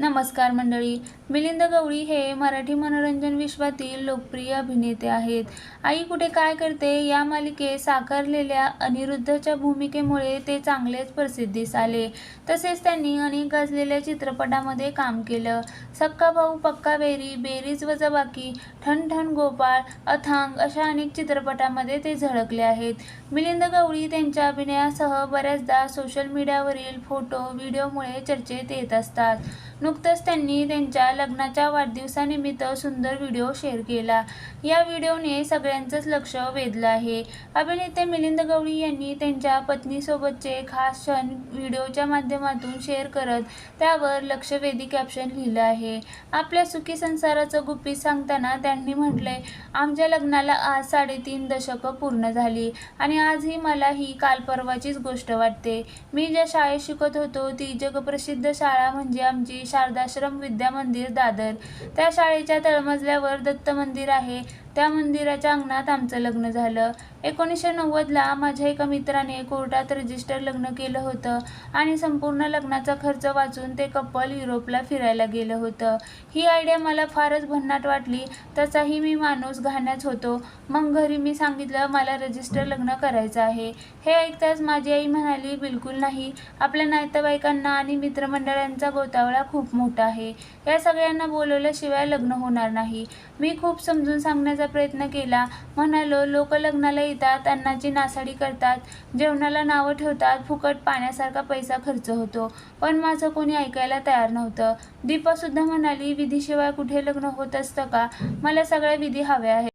नमस्कार मंडळी. मिलिंद गवळी हे मराठी मनोरंजन विश्वातील लोकप्रिय अभिनेते आहेत. आई कुठे काय करते या मालिकेत साकारलेल्या अनिरुद्धच्या भूमिकेमुळे ते चांगलेच प्रसिद्धीस आले. तसेच त्यांनी अनेक गाजलेल्या चित्रपटामध्ये काम केलं. सक्का भाऊ पक्का बेरी बेरीज वजाबाकी ठण ठण गोपाळ अथांग अशा अनेक चित्रपटामध्ये ते झळकले आहेत. मिलिंद गवळी त्यांच्या अभिनयासह बऱ्याचदा सोशल मीडियावरील फोटो व्हिडिओमुळे चर्चेत येत असतात. नुकतंच त्यांनी त्यांच्या लग्नाच्या वाढदिवसानिमित्त सुंदर व्हिडिओ शेअर केला. या व्हिडिओने सगळ्यांचंच लक्ष वेधलं आहे. अभिनेते मिलिंद गवळी यांनी त्यांच्या पत्नीसोबतचे खास क्षण व्हिडिओच्या माध्यमातून शेअर करत त्यावर लक्षवेधी कॅप्शन लिहिलं आहे. आपल्या सुखी संसाराचं गुपित सांगताना त्यांनी म्हटलंय आमच्या लग्नाला आज साडेतीन दशकं पूर्ण झाली आणि आजही मला ही काल परवाचीच गोष्ट वाटते. मी ज्या शाळेत शिकत होतो ती जगप्रसिद्ध शाळा म्हणजे आमची शारदाश्रम विद्या मंदिर दादर. त्या शाळेच्या तळमजल्यावर दत्त मंदिर आहे. त्या मंदिराच्या अंगणात आमचं लग्न झालं. एकोणीसशे नव्वदला माझ्या एका मित्राने कोर्टात रजिस्टर लग्न केलं होतं आणि संपूर्ण लग्नाचा खर्च वाचून ते कपल युरोपला फिरायला गेलं होतं. ही आयडिया मला फारच भन्नाट वाटली. तसाही मी माणूस घाण्याच होतो. मग घरी मी सांगितलं मला रजिस्टर लग्न करायचं आहे. हे ऐकताच माझी आई म्हणाली बिलकुल नाही. आपल्या नातेवाईकांना आणि मित्रमंडळांचा गोतावळा खूप मोठा आहे. या सगळ्यांना बोलवल्याशिवाय लग्न होणार नाही. मी खूप समजून सांगण्याचा प्रयत्न केला. म्हणालो लोक लग्नाला येतात अन्नाची नासाडी करतात जेवणाला नावं ठेवतात फुकट पाण्यासारखा पैसा खर्च होतो. पण माझं कोणी ऐकायला तयार नव्हतं. दीपासुद्धा म्हणाली विधीशिवाय कुठे लग्न होत असतं का? मला सगळ्या विधी हव्या आहेत.